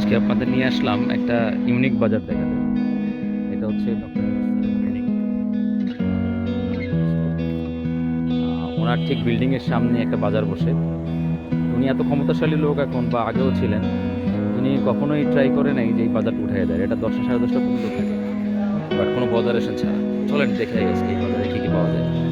আজকে আপনাদের নিয়ে আসলাম একটা ইউনিক বাজার দেখাতে। এটা হচ্ছে ওনার ঠিক বিল্ডিংয়ের সামনে একটা বাজার বসে। উনি এত ক্ষমতাশালী লোক এখন বা আগেও ছিলেন। উনি কখনোই ট্রাই করে নাই যে এই বাজারটা উঠাই দেয়। এটা দশটা সাড়ে দশটা পর্যন্ত থাকে। বাট কোনো বাজার বদারেশন ছাড়া। চলেন, দেখে আজকে এই বাজারে কী কী পাওয়া যায়।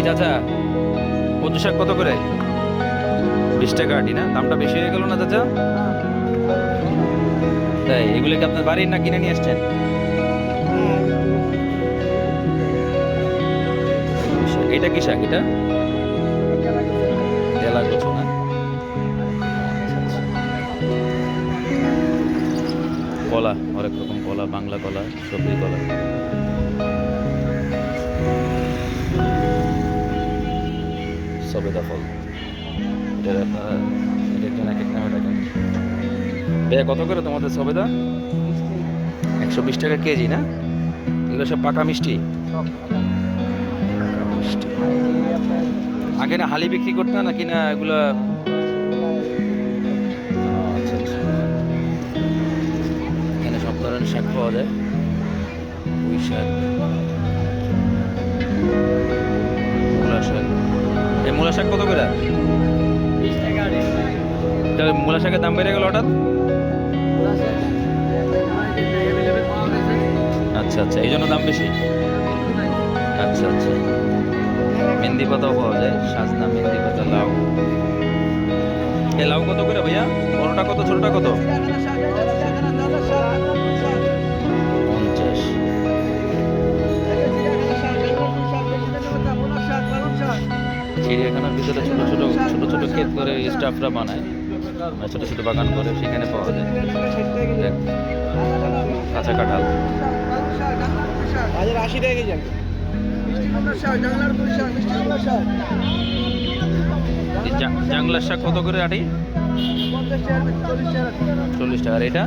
এই চাচা কচু শাক কত করে? বিশ টাকা আটি না? দামটা বেশি হয়ে গেল না চাচা? তাই এগুলো কি আপনার বাড়ির না কিনে নিয়ে আসছেন? এটা কি শাক এটা? না? কলা, অনেক রকম কলা, বাংলা কলা, সবজি কলা। সবেদা ফল। এটা কত করে তোমাদের সবেদা একশো বিশ টাকা কেজি, না? এগুলো সব পাকা মিষ্টি? মিষ্টি। আগে না হালি বিক্রি করতে না নাকি না এগুলা? আচ্ছা আচ্ছা। এখানে সব ধরনের শাক পাওয়া যায়। পুঁই শাক। শাক। এই মূলা শাক কত করে? তাহলে মূলা শাকের দাম বেড়ে গেল হঠাৎ? আচ্ছা আচ্ছা এই জন্য দাম বেশি? আচ্ছা আচ্ছা। মেহেন্দি পাতাও পাওয়া যায়, সাজনা, মেহেন্দি পাতা, লাউ। এই লাউ কত করে ভাইয়া? বড়টা কত, ছোটটা কত? চিড়িয়াখানার ভিতরে ছোটো ছোটো ছোটো ছোটো ক্ষেত করে স্টাফরা বানায়। মানে ছোটো ছোট বাগান করে সেখানে পাওয়া যায়। কাঁচা কাঁঠাল। আশি টাকা জাংলার শাক কত করে আটি চল্লিশ টাকা। আর এটা?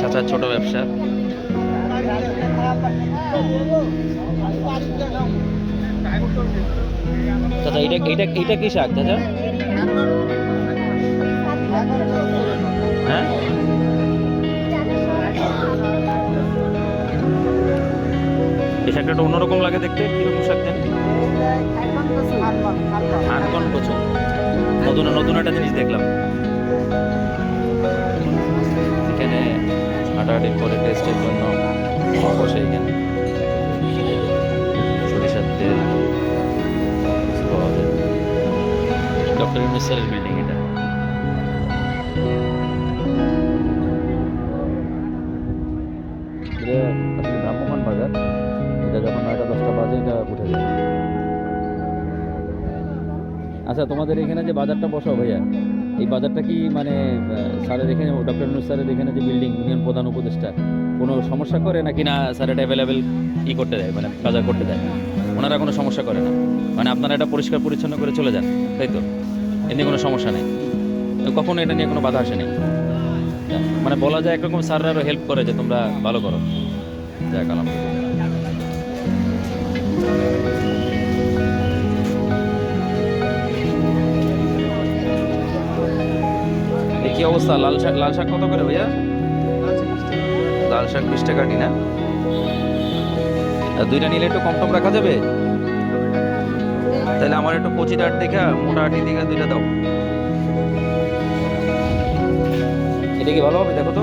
চাচার ছোট ব্যবসা। চাচা এটা এটা এটা কি শাক চাচা হ্যাঁ? এই শাকটা একটু অন্যরকম লাগে দেখতে, কীরকম শাক জানি আনকন কচু। নতুন নতুন একটা জিনিস দেখলাম। এখানে হাঁটাহাঁটি করে টেস্টের জন্য বসে এখানে। সরিষার তেল পাওয়া যায়। ডক্টর ইউনিসারের বিল্ডিং এটা। ভ্রাম্যমান বাজার। এটা যখন নয়টা দশটা বাজে এটা উঠে যায়। আচ্ছা তোমাদের এখানে যে বাজারটা বসাও ভাইয়া এই বাজারটা কি মানে স্যারের এখানে ডক্টর নুর স্যারের এখানে যে বিল্ডিং ইউনিয়ন প্রধান উপদেষ্টা কোনো সমস্যা করে নাকি না স্যার এটা অ্যাভেলেবেল ই করতে দেয় মানে বাজার করতে দেয়? ওনারা কোনো সমস্যা করে না। মানে আপনারা এটা পরিষ্কার পরিচ্ছন্ন করে চলে যান, তাই তো? এমনি কোনো সমস্যা নেই। কখনো এটা নিয়ে কোনো বাধা আসে নেই। মানে বলা যায় একরকম স্যাররা আরও হেল্প করে যে তোমরা ভালো করো। যাক, আলহামদুলিল্লাহ। কি অবস্থা? লাল শাক লাল শাক কত করে ভাইয়া? লাল শাক বিশ টাকা নি না আর দুইটা নিলে একটু কম টম রাখা যাবে? তাহলে আমার একটু কচি ডাট দেখা, মোটা আটি দেখা দুইটা দাও। এটা কি ভালো হবে দেখো তো?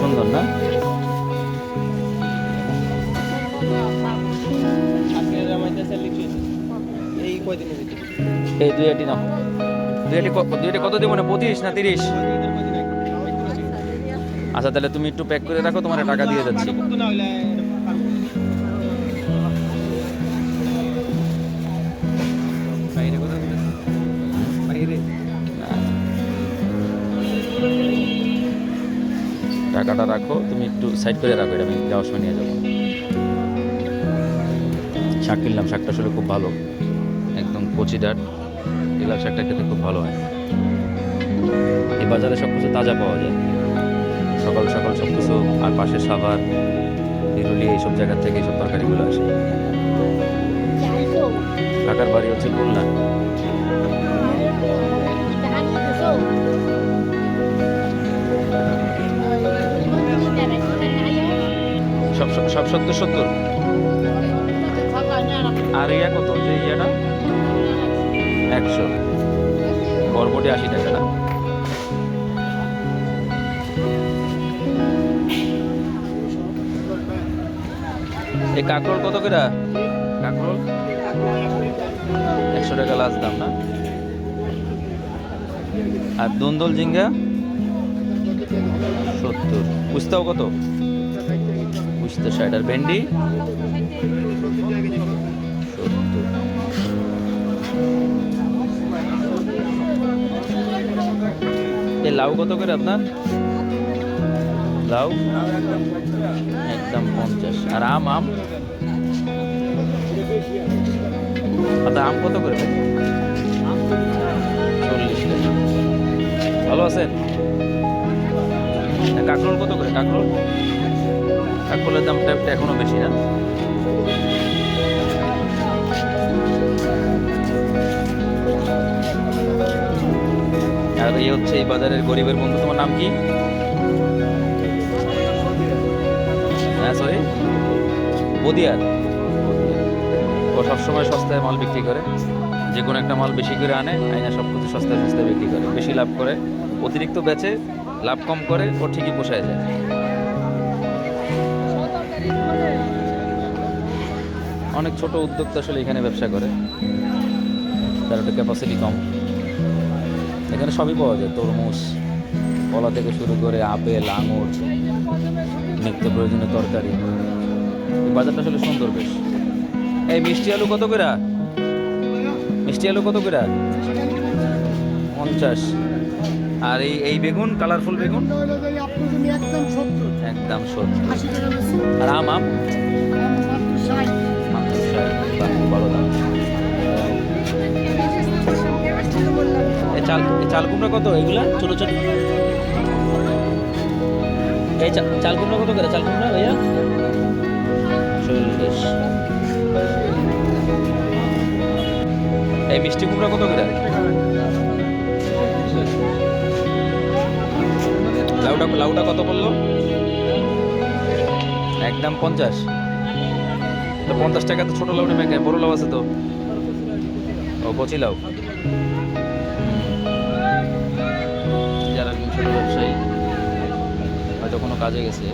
সুন্দর না? এই দুই আটি নাও। দুই আটি ক- কত দিব না? পঁচিশ না তিরিশ? আচ্ছা তাহলে তুমি একটু প্যাক করে রাখো, তোমার টাকা দিয়ে যাচ্ছি। টাকাটা রাখো, তুমি একটু সাইড করে রাখো, এটা আমি যাওয়ার সময় নিয়ে যাব। শাক কিনলাম, শাকটা আসলে খুব ভালো। একদম কচি ডাট। এগুলা শাকটা খেতে খুব ভালো হয়। এই বাজারে সব কিছু তাজা পাওয়া যায়। সকাল সকাল সব কিছু আর পাশে সাভার বিরুলি এইসব জায়গা থেকে এইসব তরকারিগুলো আসে। কাকার বাড়ি হচ্ছে খুলনা। সব- সব সত্তর সত্তর? আর ইয়া কত? যে ইয়েটা? একশো। বরবটি আশি টাকা। না এই কাঁকরোল কত করে? কাঁকরোল? একশো টাকা লাস্ট দাম না? আর দুন্দল ঝিঙ্গা? সত্তর। বুঝতেও কত? বুঝতে ষাট। আর ভেন্ডি? সত্তর। এই লাউ কত করে আপনার? লাউ? একদম পঞ্চাশ। আর আম আম? আচ্ছা আম কত করে ভালো আছেন? কাঁকরোল কত করে? কাঁকরোল? কাঁকরোলের দামটা একটু এখনও বেশি না। এই হচ্ছে এই বাজারের গরিবের বন্ধু। তোমার নাম কি? হ্যাঁ সরি বদিয়ার। ও সবসময় সস্তায় মাল বিক্রি করে। যে কোনো একটা মাল বেশি করে আনে, আইনা সব কিছু সস্তায় সস্তায় বিক্রি করে। বেশি লাভ করে, অতিরিক্ত বেচে লাভ কম করে, ও ঠিকই পোষায় যায়। অনেক ছোট উদ্যোক্তা আসলে এখানে ব্যবসা করে। তার একটা ক্যাপাসিটি কম। এখানে সবই পাওয়া যায়, তরমুজ, কলা থেকে শুরু করে আপেল, আঙুর, নিত্য প্রয়োজনীয় তরকারি। এই বাজারটা আসলে সুন্দর বেশ। এই মিষ্টি আলু কত করে? মিষ্টি আলু কত করে? পঞ্চাশ। আর এই এই বেগুন, কালারফুল বেগুন? একদম সত্তর। আর আম আম। ভালো দাম। চাল চাল কুমড়া কত? এগুলা? ছোট ছোট। এই চা- চাল কুমড়া কত করে? চাল কুমড়া ভাইয়া? চল্লিশ। এই মিষ্টি কুমড়া কত করে? লাউটা লাউটা কত পড়ল? একদম পঞ্চাশ। পঞ্চাশ টাকা তো ছোট লাউটা মেঘায় বড় লাউ আছে তো। ও, কচি লাউ। হয়তো কোনো কাজে গেছে।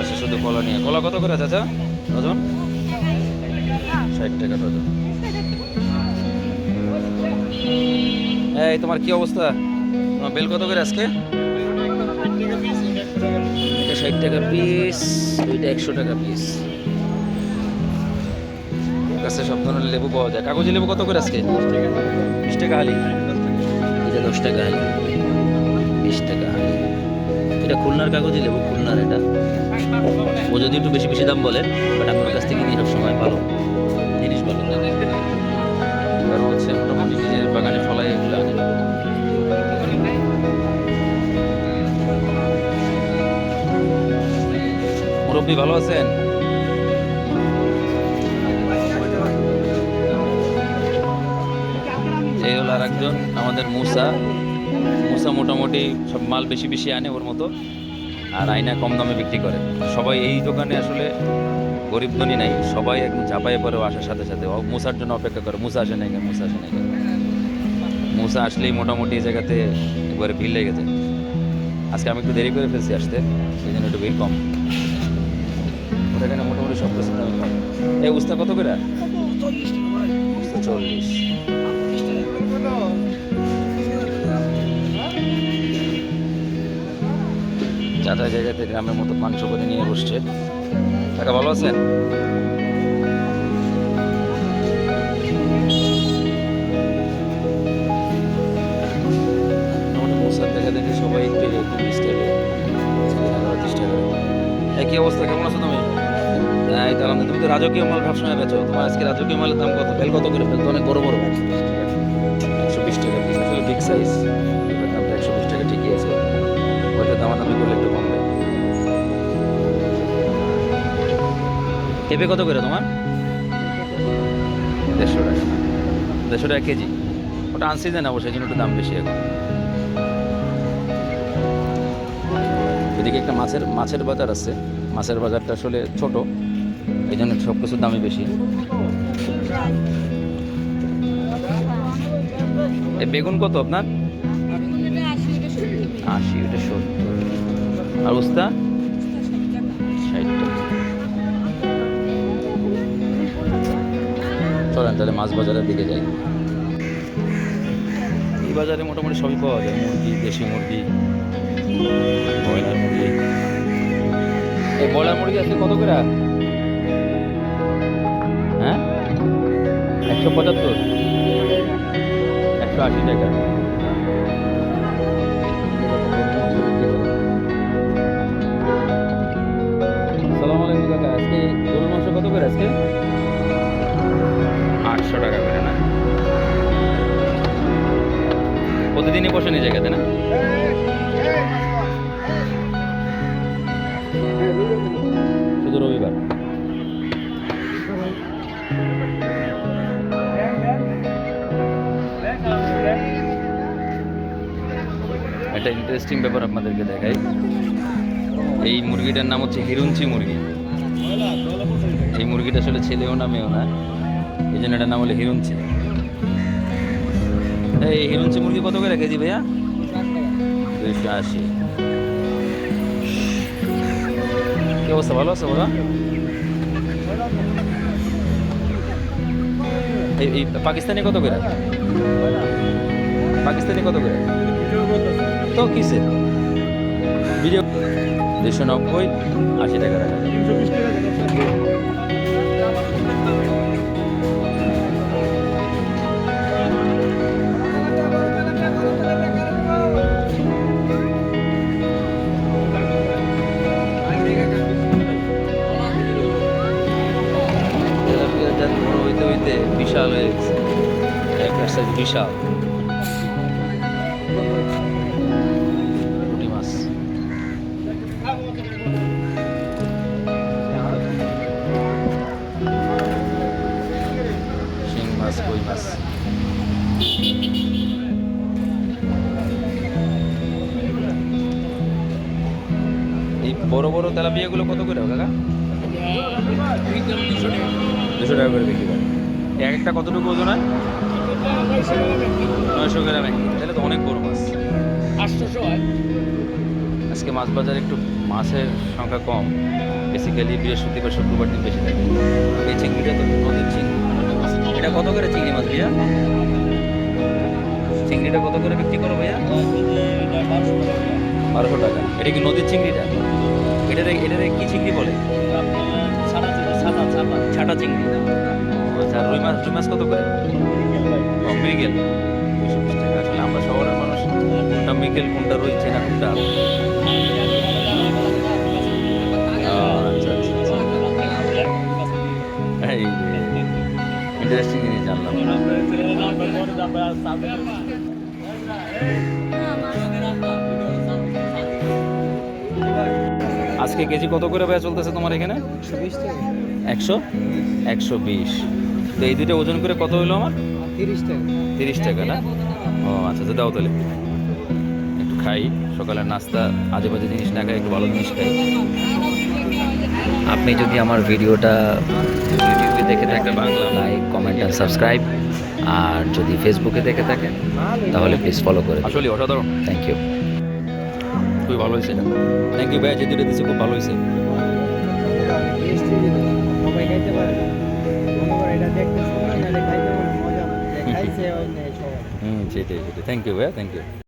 আসে শুধু কলা নিয়ে। কলা কত করে চাচা? ডজন ষাট টাকা ডজন এই, তোমার কি অবস্থা? তোমার বেল কত করে আজকে? ষাট টাকা পিস ওইটা একশো টাকা পিস কাছে সব ধরনের লেবু পাওয়া যায়। কাগজি লেবু কত করে আজকে? বিশ টাকা হালি। দশ টাকা হালি বিশ টাকা এটা খুলনার কাগজি লেবু, খুলনার এটা। ও যদি একটু বেশি বেশি দাম বলে বাট আপনার কাছ থেকে নিয়ে সবসময় ভালো জিনিস ভালো। কারণ হচ্ছে মোটামুটি নিজের বাগানে ফলাই এগুলো আনে। মুরব্বী ভালো আছেন? আর একজন আমাদের মুসা। মুসা মোটামুটি সব মাল বেশি বেশি আনে ওর মতো আর আয়না কম দামে বিক্রি করে। সবাই এই দোকানে আসলে গরিব ধনী নাই সবাই একদম ঝাঁপাইয়ে পড়ে আসার সাথে সাথে। মুসার জন্য অপেক্ষা করে মুসা আসে নাই কেন মুসা আসে নাই কেন? মুসা আসলেই মোটামুটি এই জায়গাতে একবারে ভিড় লেগে যায়। আজকে আমি একটু দেরি করে ফেলছি আসতে সেই জন্য একটু ভিড় কম। ওটা এখানে মোটামুটি সব কিছু এই উস্তা কত করে? চল্লিশ। চাচা জায়গাতে গ্রামের মতো মাংস করে নিয়ে বসছে। কাকা, ভালো আছেন? দেখি সবাই চেষ্টা করে। একই অবস্থা? কেমন আছো তুমি? হ্যাঁ এই তো তুমি তো রাজকীয় মাল সবসময় বেচো তোমার আজকে রাজকীয় মালের দাম কত? বেল কত করে বেল তো অনেক বড় বড়। একশো বিশ টাকা বিগ সাইজ দামটা একশো বিশ টাকা ঠিকই আছে। ওইটা দামাদামি করলে একটু কমবে পেঁপে কত করে তোমার? দেড়শো টাকা। দেড়শো টাকা কেজি। ওটা আনসিজন অবশ্যই জন্য একটু দাম বেশি এখন। এদিকে একটা মাছের মাছের বাজার আছে। মাছের বাজারটা আসলে ছোট। এই জন্য সব কিছুর দামই বেশি। এই বেগুন কত আপনার? আশি ওটা সত্তর। আর উস্তা? চলেন তাহলে মাছ বাজারের দিকে যাই। এই বাজারে মোটামুটি সবই পাওয়া যায়, মুরগি, দেশি মুরগি, ব্রয়লার মুরগি। এই ব্রয়লার মুরগি আছে কত করে? হ্যাঁ? একশো পঁচাত্তর? একশো আশি টাকা। সালাম আলাইকুম কাকা, আজকে গরুর মাংস কত করে আজকে? আটশো টাকা করে, না? প্রতিদিনই বসে এই জায়গাতে না? শুধু রবিবার। একটা ইন্টারেস্টিং ব্যাপার আপনাদেরকে দেখাই। এই মুরগিটার নাম হচ্ছে হিরুঞ্চি মুরগি। এই মুরগিটা আসলে ছেলেও না, মেয়েও না। এই জন্য এটার নাম হলো হিরুঞ্চি এই হিরুঞ্চি মুরগি কত করে কেজি ভাইয়া? দুইশো আশি। কি অবস্থা, ভালো আছে বলা? এই পাকিস্তানি কত করে? পাকিস্তানি কত করে? তো কিসে ভিডিও দুশো নব্বই, আশি টাকা। রাখা বিশাল পুঁটি মাছ। শিং মাছ কই মাছ। এই বড় বড় তেলাপিয়াগুলো কত করে কাকা? দুশো টাকা করে বিক্রি করে। এক একটা কতটুকু ওজন হয়? নয়শো গ্রাম। এক তাহলে তো অনেক বড় মাছ। আজকে মাছ বাজারে একটু মাছের সংখ্যা কম। বেসিক্যালি বৃহস্পতিবার শুক্রবার দিন বেশি থাকে। এই চিংড়িটা তো নদীর চিংড়ি। এটা কত করে চিংড়ি মাছ ভাইয়া? চিংড়িটা কত করে বিক্রি করো ভাইয়া? বারোশো টাকা। এটা কি নদীর চিংড়িটা? এটারে এটারে কি চিংড়ি বলে? ছাটা চিংড়ি। আচ্ছা রুই মাছ রুই মাছ কত করে? দুশো বিশ টাকা আসলে আমরা শহরের মানুষ কোনটা মৃগেল কোনটা রুই চেনা কোনটা? আচ্ছা আচ্ছা। ইন্টারেস্টিং জিনিস জানলাম। আজকে কেজি কত করে ভাইয়া চলতেছে তোমার এখানে? একশো একশো? বিশ। তো এই দুটো ওজন করে কত হইল আমার? তিরিশ টাকা। তিরিশ টাকা না? ও আচ্ছা তো দাও তাহলে। একটু খাই সকালের নাস্তা আজে বাজে জিনিস না খাই একটু ভালো জিনিস খাই। আপনি যদি আমার ভিডিওটা ইউটিউবে দেখে থাকেন Bangla. Like comment and subscribe আর যদি ফেসবুকে দেখে থাকেন তাহলে প্লিজ ফলো করে আসলে অসাধারণ। থ্যাংক ইউ খুবই ভালো হয়েছে। থ্যাংক ইউ ভাইয়া যে দুটো দিচ্ছে খুব ভালো হয়েছে। সবাই খাইতে পারে এটা দেখতে হুম সেটাই সেটাই। থ্যাংক ইউ ভাইয়া থ্যাংক ইউ